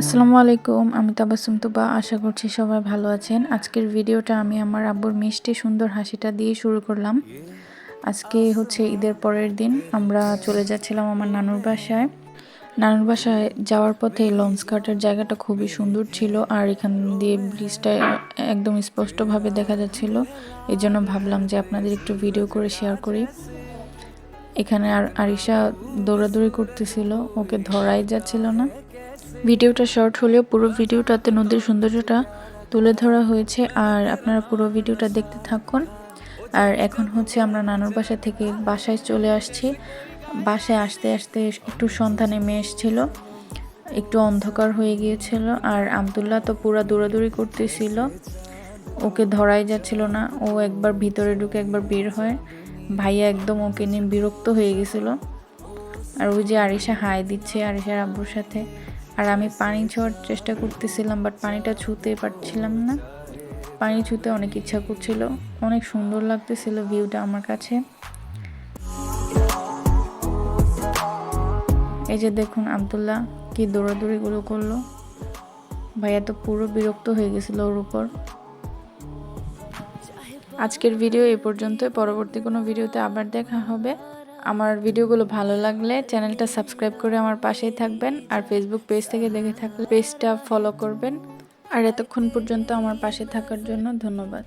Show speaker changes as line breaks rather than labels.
আসসালামু আলাইকুম, আমি তাবাসুম তুবা, আশা করছি সবাই ভালো আছেন। আজকের ভিডিওটা আমি আমার আব্বুর মিষ্টি সুন্দর হাসিটা দিয়ে শুরু করলাম। আজকে হচ্ছে ঈদের পরের দিন, আমরা চলে যাচ্ছিলাম আমার নানুর বাসায়। নানুর বাসায় যাওয়ার পথে লঞ্চ ঘাটের জায়গাটা খুবই সুন্দর ছিল, আর এখান দিয়ে ব্রিজটা একদম স্পষ্টভাবে দেখা যাচ্ছিল। এই জন্য ভাবলাম যে আপনাদের একটু ভিডিও করে শেয়ার করি। এখানে আর আরিশা দৌড়াদৌড়ি করতেছিল, ওকে ধরাই যাচ্ছিল না। ভিডিওটা শর্ট হলেও পুরো ভিডিওটাতে নদীর সৌন্দর্যটা তুলে ধরা হয়েছে আর আপনারা পুরো ভিডিওটা দেখতে থাকুন। আর এখন হচ্ছে আমরা নানুর বাসা থেকে বাসায় চলে আসছি। বাসায় আসতে আসতে একটু সন্ধ্যা নেমে এসেছিল, একটু অন্ধকার হয়ে গিয়েছিল আর আবদুল্লাহ তো পুরো দৌড়াদৌড়ি করতেছিল। ওকে ধরাই যাচ্ছিল না, ও একবার ভিতরে ঢুকে একবার বের হয়। ভাইয়া একদম ওকে নিয়ে বিরক্ত হয়ে গেছিল। আর ওই যে আরিশা হাই দিচ্ছে আরিশার আব্বুর সাথে। আর আমি পানি ছোঁয়ার চেষ্টা করতেছিলাম বাট পানিটা ছুঁতে পারছিলাম না। পানি ছুঁতে অনেক ইচ্ছা করছিল, অনেক সুন্দর লাগতেছিল ভিউটা আমার কাছে। এই যে দেখুন আবদুল্লাহ কি দৌড়াদৌড়িগুলো করল। ভাইয়া তো পুরো বিরক্ত হয়ে গেছিল ওর উপর। আজকের ভিডিও এ পর্যন্ত পরবর্তী কোনো ভিডিওতে আবার দেখা হবে। আমার ভিডিওগুলো ভালো লাগলে চ্যানেলটা সাবস্ক্রাইব করে আমার পাশেই থাকবেন আর ফেসবুক পেজ থেকে দেখে থাকলে পেজটা ফলো করবেন। আর এতক্ষণ পর্যন্ত আমার পাশে থাকার জন্য ধন্যবাদ।